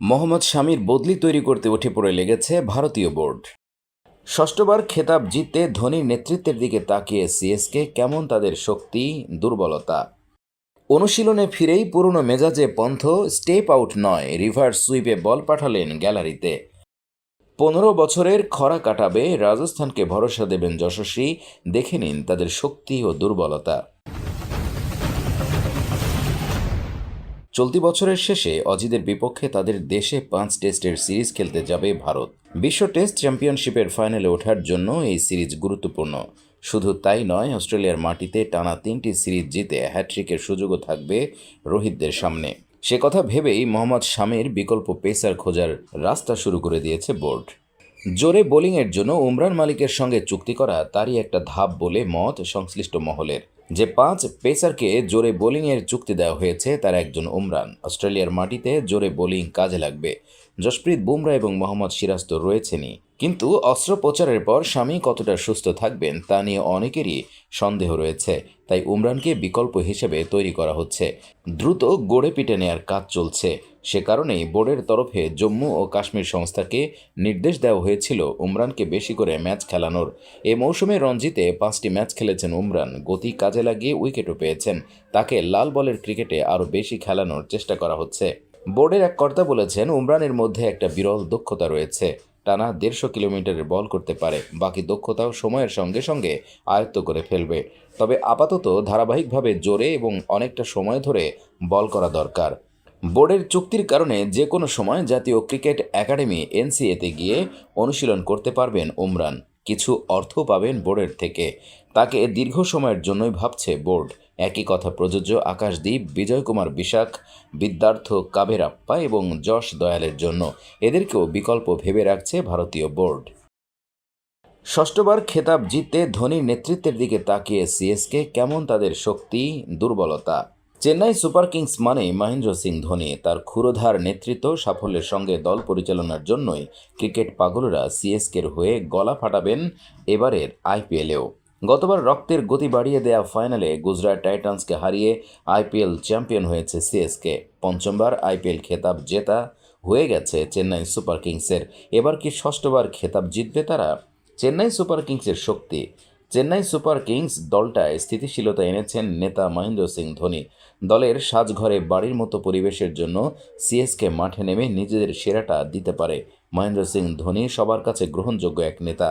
মোহাম্মদ শামির বদলি তৈরি করতে উঠে পড়ে লেগেছে ভারতীয় বোর্ড। ষষ্ঠবার খেতাব জিততে ধোনির নেতৃত্বের দিকে তাকিয়ে সিএসকে কেমন তাদের শক্তি, দুর্বলতা? অনুশীলনে ফিরেই পুরনো মেজাজে পন্থ, স্টেপ আউট নয়, রিভার্স সুইপে বল পাঠালেন গ্যালারিতে। পনেরো বছরের খরা কাটাবে, রাজস্থানকে ভরসা দেবেন যশস্বী, দেখে নিন তাদের শক্তি ও দুর্বলতা। চলতি বছরের শেষে অজিদের বিপক্ষে তাদের দেশে পাঁচ টেস্টের সিরিজ খেলতে যাবে ভারত। বিশ্ব টেস্ট চ্যাম্পিয়নশিপের ফাইনালে ওঠার জন্য এই সিরিজ গুরুত্বপূর্ণ। শুধু তাই নয়, অস্ট্রেলিয়ার মাটিতে টানা তিনটি সিরিজ জিতে হ্যাট্রিকের সুযোগও থাকবে রোহিতদের সামনে। সে কথা ভেবেই মোহাম্মদ শামির বিকল্প পেসার খোঁজার রাস্তা শুরু করে দিয়েছে বোর্ড। জোরে বোলিংয়ের জন্য উমরান মালিকের সঙ্গে চুক্তি করা তারই একটা ধাপ বলে মত সংশ্লিষ্ট মহলের। যে পাঁচ পেসারকে জোরে বোলিংয়ের চুক্তি দেওয়া হয়েছে, তার একজন উমরান। অস্ট্রেলিয়ার মাটিতে জোরে বোলিং কাজে লাগবে। জসপ্রীত বুমরা এবং মোহাম্মদ সিরাজ তো রয়েছেনই। কিন্তু অস্ত্রোপচারের পর স্বামী কতটা সুস্থ থাকবেন তা নিয়ে অনেকেরই সন্দেহ রয়েছে। তাই উমরানকে বিকল্প হিসেবে তৈরি করা হচ্ছে। দ্রুত গড়ে পিটে নেয়ার কাজ চলছে। সে কারণেই বোর্ডের তরফে জম্মু ও কাশ্মীর সংস্থাকে নির্দেশ দেওয়া হয়েছিল উমরানকে বেশি করে ম্যাচ খেলানোর। এ মৌসুমে রঞ্জিতে পাঁচটি ম্যাচ খেলেছেন উমরান। গতি কাজে লাগিয়ে উইকেটও পেয়েছেন। তাকে লাল বলের ক্রিকেটে আরও বেশি খেলানোর চেষ্টা করা হচ্ছে। বোর্ডের এক কর্তা বলেছেন, উমরানের মধ্যে একটা বিরল দক্ষতা রয়েছে। টানা দেড়শো কিলোমিটারের বল করতে পারে, বাকি দক্ষতাও সময়ের সঙ্গে সঙ্গে আয়ত্ত করে ফেলবে। তবে আপাতত ধারাবাহিকভাবে জোরে এবং অনেকটা সময় ধরে বল করা দরকার। বোর্ডের চুক্তির কারণে যে কোনো সময় জাতীয় ক্রিকেট একাডেমি এনসিএতে গিয়ে অনুশীলন করতে পারবেন উমরান। কিছু অর্থ পাবেন বোর্ডের থেকে। তাকে দীর্ঘ সময়ের জন্যই ভাবছে বোর্ড। একই কথা, প্রযোজ্য আকাশদ্বীপ বিজয় কুমার বিশাখ বিদ্যার্থ কাবেরাপ্পা এবং যশ দয়ালের জন্য। এদেরকেও বিকল্প ভেবে রাখছে ভারতীয় বোর্ড। ষষ্ঠবার খেতাব জিততে ধোনির নেতৃত্বের দিকে তাকিয়ে সিএসকে কেমন তাদের শক্তি, দুর্বলতা? চেন্নাই সুপার কিংস মানেই মহেন্দ্র সিং ধোনি। তার ক্ষুরোধার নেতৃত্ব সাফল্যের সঙ্গে দল পরিচালনার জন্যই ক্রিকেট পাগলরা সিএসকের হয়ে গলা ফাটাবেন এবারের আইপিএলেও। গতবার রক্তের গতি বাড়িয়ে দেয়া ফাইনালে গুজরাট টাইটান্সকে হারিয়ে আইপিএল চ্যাম্পিয়ন হয়েছে সিএসকে। পঞ্চমবার আইপিএল খেতাব জেতা হয়ে গেছে চেন্নাই সুপার কিংসের। এবার কি ষষ্ঠবার খেতাব জিতবে তারা? চেন্নাই সুপার কিংসের শক্তি। চেন্নাই সুপার কিংস দলটায় স্থিতিশীলতা এনেছেন নেতা মহেন্দ্র সিং ধোনি। দলের সাজঘরে বাড়ির মতো পরিবেশের জন্য সিএসকে মাঠে নেমে নিজেদের সেরাটা দিতে পারে মহেন্দ্র সিং ধোনি, সবার কাছে গ্রহণযোগ্য এক নেতা।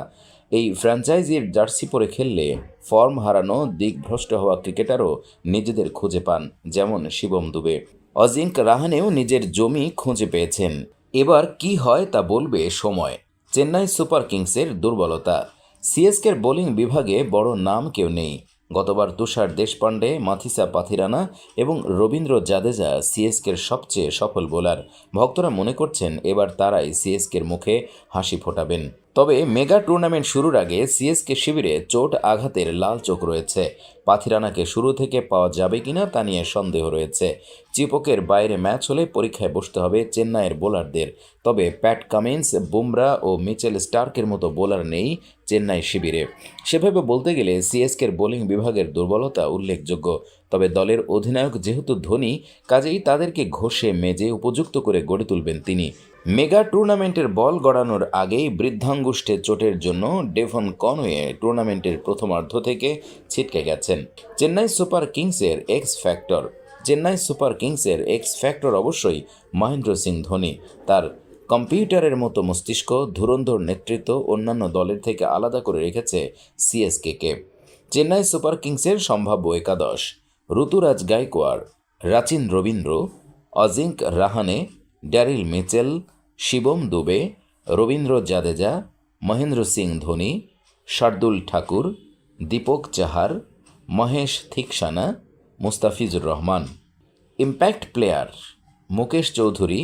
এই ফ্র্যাঞ্চাইজির জার্সি পরে খেললে ফর্ম হারানো দিকভ্রষ্ট হওয়া ক্রিকেটারও নিজেদের খুঁজে পান, যেমন শিবম দুবে। অজিঙ্ক রাহানেও নিজের জমি খুঁজে পেয়েছেন। এবার কি হয় তা বলবে সময়। চেন্নাই সুপার কিংসের দুর্বলতা। সিএসকের বোলিং বিভাগে বড় নাম কেউ নেই। গতবার তুষার দেশপান্ডে মাথিসা পাথিরানা এবং রবীন্দ্র জাদেজা সিএসকের সবচেয়ে সফল বোলার। ভক্তরা মনে করছেন এবার তারাই সিএসকের মুখে হাসি ফোটাবেন। তবে মেগা টুর্নামেন্ট শুরুর আগে সিএসকে শিবিরে চোট আঘাতের লাল চোখ রয়েছে। পাথিরানাকে শুরু থেকে পাওয়া যাবে কিনা তা নিয়ে সন্দেহ রয়েছে। চিপকের বাইরে ম্যাচ হলে পরীক্ষায় বসতে হবে চেন্নাইয়ের বোলারদের। তবে প্যাট কামিন্স, বুমরা ও মিচেল স্টার্কের মতো বোলার নেই চেন্নাই শিবিরে। সেভাবে বলতে গেলে সিএসকের বোলিং বিভাগের দুর্বলতা উল্লেখযোগ্য। তবে দলের অধিনায়ক যেহেতু ধোনি, কাজেই তাদেরকে ঘষে, মেজে, উপযুক্ত করে গড়ে তুলবেন তিনি। মেগা টুর্নামেন্টের বল গড়ানোর আগেই বৃদ্ধাঙ্গুষ্ঠে চোটের জন্য ডেভন কনওয়ে টুর্নামেন্টের প্রথমার্ধ থেকে ছিটকে গেছেন। চেন্নাই সুপার কিংসের এক্স ফ্যাক্টর। চেন্নাই সুপার কিংসের এক্স ফ্যাক্টর অবশ্যই মহেন্দ্র সিং ধোনি। তার কম্পিউটারের মতো মস্তিষ্ক, ধুরন্ধর নেতৃত্ব অন্যান্য দলের থেকে আলাদা করে রেখেছে সিএসকেকে। চেন্নাই সুপার কিংসের সম্ভাব্য একাদশ Ruturaj Gaikwad, Rachin Ravindra, Ajinkya Rahane, Daryl Mitchell Shivam Dube, Ravindra Jadeja, Mahendra Singh Dhoni, Shardul Thakur, Deepak Chahar, Maheesh Theekshana, Mustafizur Rahman. Impact player Mukesh Choudhary.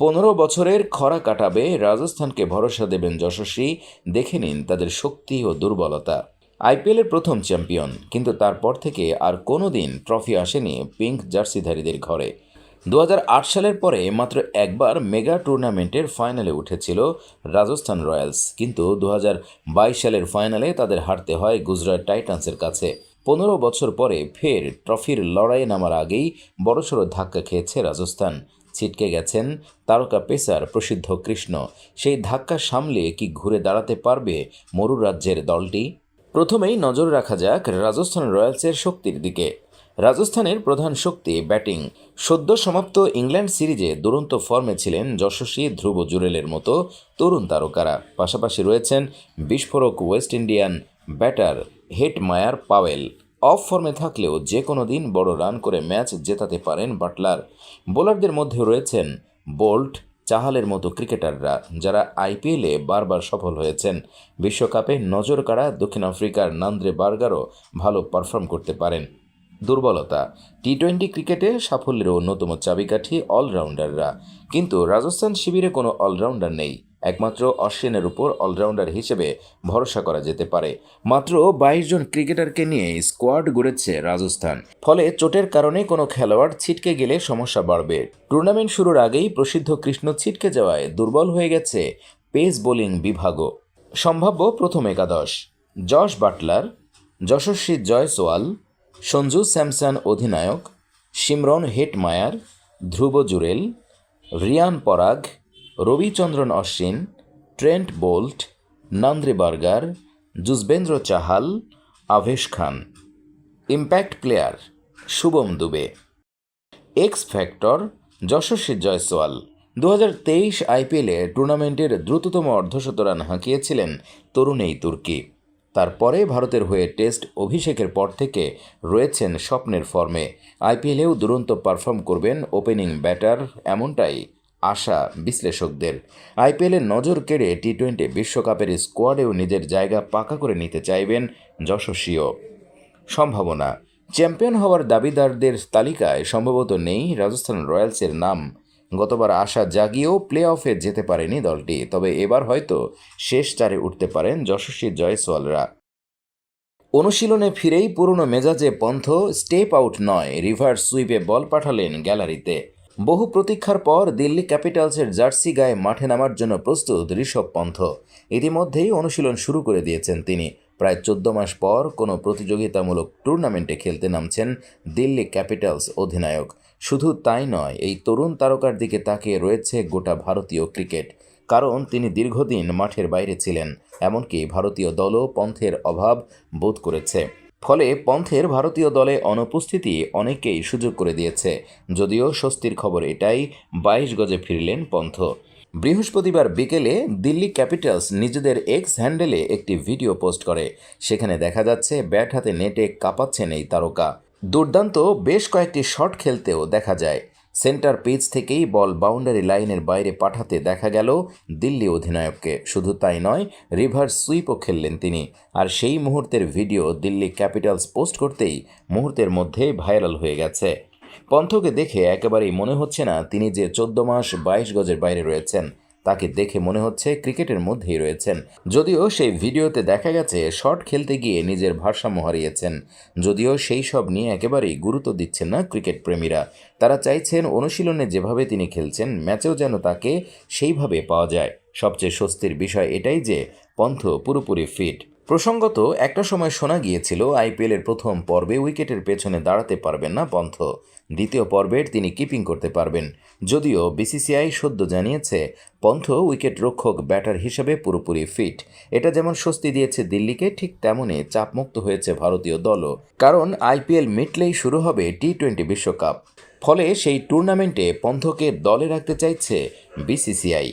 পনেরো বছরের খরা কাটাবে, রাজস্থানকে ভরসা দেবেন যশস্বী। দেখে নিন তাদের শক্তি ও দুর্বলতা। আইপিএলের প্রথম চ্যাম্পিয়ন, কিন্তু তারপর থেকে আর কোনো দিন ট্রফি আসেনি পিঙ্ক জার্সিধারীদের ঘরে। দু হাজার আট সালের পরে মাত্র একবার মেগা টুর্নামেন্টের ফাইনালে উঠেছিল রাজস্থান রয়্যালস। কিন্তু দু হাজার বাইশ সালের ফাইনালে তাদের হারতে হয় গুজরাট টাইটান্সের কাছে। পনেরো বছর পরে ফের ট্রফির লড়াইয়ে নামার আগেই বড়সড় ধাক্কা খেয়েছে রাজস্থান। ছিটকে গেছেন তারকা পেসার প্রসিদ্ধ কৃষ্ণ। সেই ধাক্কা সামলে কি ঘুরে দাঁড়াতে পারবে মরু রাজ্যের দলটি? প্রথমেই নজর রাখা যাক রাজস্থান রয়্যালসের শক্তির দিকে। রাজস্থানের প্রধান শক্তি ব্যাটিং। সদ্য সমাপ্ত ইংল্যান্ড সিরিজে দুরন্ত ফর্মে ছিলেন যশস্বী ধ্রুব জুরেলের মতো তরুণ তারকারা। পাশাপাশি রয়েছেন বিস্ফোরক ওয়েস্ট ইন্ডিয়ান ব্যাটার হেট মায়ার পাওয়েল। অফ ফর্মে থাকলেও যে কোনো দিন বড় রান করে ম্যাচ জেতাতে পারেন বাটলার। বোলারদের মধ্যে রয়েছেন বোল্ট, চাহালের মতো ক্রিকেটাররা, যারা আইপিএলে বারবার সফল হয়েছেন। বিশ্বকাপে নজর কাড়া দক্ষিণ আফ্রিকার নান্দ্রে বার্গারও ভালো পারফর্ম করতে পারেন। দুর্বলতা। টি টোয়েন্টি ক্রিকেটে সাফল্যের অন্যতম চাবিকাঠি অলরাউন্ডাররা। কিন্তু রাজস্থান শিবিরে কোনো অলরাউন্ডার নেই। একমাত্র অশ্বিনের উপর অলরাউন্ডার হিসেবে ভরসা করা যেতে পারে। মাত্র বাইশ জন ক্রিকেটারকে নিয়ে স্কোয়াড গড়েছে রাজস্থান। ফলে চোটের কারণে কোনো খেলোয়াড় ছিটকে গেলে সমস্যা বাড়বে। টুর্নামেন্ট শুরুর আগেই প্রসিদ্ধ কৃষ্ণ ছিটকে যাওয়ায় দুর্বল হয়ে গেছে পেস বোলিং বিভাগও। সম্ভাব্য প্রথম একাদশ, জশ বাটলার, যশস্বী জয়সওয়াল সঞ্জু স্যামসন অধিনায়ক Shimron Hetmyer, Dhruv Jurel, Riyan Parag, Ravichandran Ashwin, Trent Boult, Nandre Burger Yuzvendra Chahal, Avesh Khan. Impact player, Shubham Dubey. X factor, Yashasvi Jaiswal. দু হাজার তেইশ আইপিএলে টুর্নামেন্টের দ্রুততম অর্ধশত রান হাঁকিয়েছিলেন তরুণ এই তুর্কি। তারপরে ভারতের হয়ে টেস্ট অভিষেকের পর থেকে রয়েছেন স্বপ্নের ফর্মে। আইপিএলেও দুরন্ত পারফর্ম করবেন ওপেনিং ব্যাটার এমনটাই আশা বিশ্লেষকদের। আইপিএলের নজর কেড়ে টি টোয়েন্টি বিশ্বকাপের স্কোয়াডেও নিজের জায়গা পাকা করে নিতে চাইবেন যশস্বীও। সম্ভাবনা, চ্যাম্পিয়ন হওয়ার দাবিদারদের তালিকায় সম্ভবত নেই রাজস্থান রয়্যালসের নাম। গতবার আশা জাগিয়েও প্লে অফে যেতে পারেনি দলটি, তবে এবার হয়তো শেষ চারে উঠতে পারেন যশস্বী জয়সওয়ালরা। অনুশীলনে ফিরেই পুরনো মেজাজে পন্থ, স্টেপ আউট নয়, রিভার্স সুইপে বল পাঠালেন গ্যালারিতে। বহু প্রতীক্ষার পর দিল্লি ক্যাপিটালসের জার্সি গায়ে মাঠে নামার জন্য প্রস্তুত ঋষভ পন্থ। ইতিমধ্যেই অনুশীলন শুরু করে দিয়েছেন তিনি। প্রায় চোদ্দ মাস পর কোনো প্রতিযোগিতামূলক টুর্নামেন্টে খেলতে নামছেন দিল্লি ক্যাপিটালস অধিনায়ক। শুধু তাই নয়, এই তরুণ তারকার দিকে তাকিয়ে রয়েছে গোটা ভারতীয় ক্রিকেট। কারণ তিনি দীর্ঘদিন মাঠের বাইরে ছিলেন, এমনকি ভারতীয় দলও পন্থের অভাব বোধ করেছে। ফলে পন্থের ভারতীয় দলে অনুপস্থিতি অনেকেই সুযোগ করে দিয়েছে। যদিও স্বস্তির খবর এটাই, বাইশ গজে ফিরলেন পন্থ। বৃহস্পতিবার বিকেলে দিল্লি ক্যাপিটালস নিজেদের এক্স হ্যান্ডেলে একটি ভিডিও পোস্ট করে। সেখানে দেখা যাচ্ছে, ব্যাট হাতে নেটে কাঁপাচ্ছেন এই তারকা। দুর্দান্ত বেশ কয়েকটি শট খেলতেও দেখা যায়। সেন্টার পেজ থেকেই বল বাউন্ডারি লাইনের বাইরে পাঠাতে দেখা গেল দিল্লি অধিনায়ককে। শুধু তাই নয়, রিভার্স সুইপও খেললেন তিনি। আর সেই মুহূর্তের ভিডিও দিল্লি ক্যাপিটালস পোস্ট করতেই মুহূর্তের মধ্যে ভাইরাল হয়ে গেছে। পন্থকে দেখে একেবারেই মনে হচ্ছে না তিনি যে চোদ্দ মাস বাইশ গজের বাইরে রয়েছেন। তাকে দেখে মনে হচ্ছে ক্রিকেটের মধ্যেই রয়েছেন। যদিও সেই ভিডিওতে দেখা গেছে, শট খেলতে গিয়ে নিজের ভারসাম্য হারিয়েছেন। যদিও সেই সব নিয়ে একেবারেই গুরুত্ব দিচ্ছেন না ক্রিকেট প্রেমীরা। তারা চাইছেন অনুশীলনে যেভাবে তিনি খেলছেন, ম্যাচেও যেন তাকে সেইভাবে পাওয়া যায়। সবচেয়ে স্বস্তির বিষয় এটাই যে, পন্থ পুরোপুরি ফিট। প্রসঙ্গত, একটা সময় শোনা গিয়েছিল আইপিএলের প্রথম পর্বে উইকেটের পেছনে দাঁড়াতে পারবেন না পন্থ। দ্বিতীয় পর্বের তিনি কিপিং করতে পারবেন। যদিও বিসিসিআই সদ্য জানিয়েছে, পন্থ উইকেট রক্ষক ব্যাটার হিসেবে পুরোপুরি ফিট। এটা যেমন স্বস্তি দিয়েছে দিল্লিকে, ঠিক তেমনই চাপমুক্ত হয়েছে ভারতীয় দলও। কারণ আইপিএল মিটলেই শুরু হবে টি টোয়েন্টি বিশ্বকাপ। ফলে সেই টুর্নামেন্টে পন্থকে দলে রাখতে চাইছে বিসিসিআই।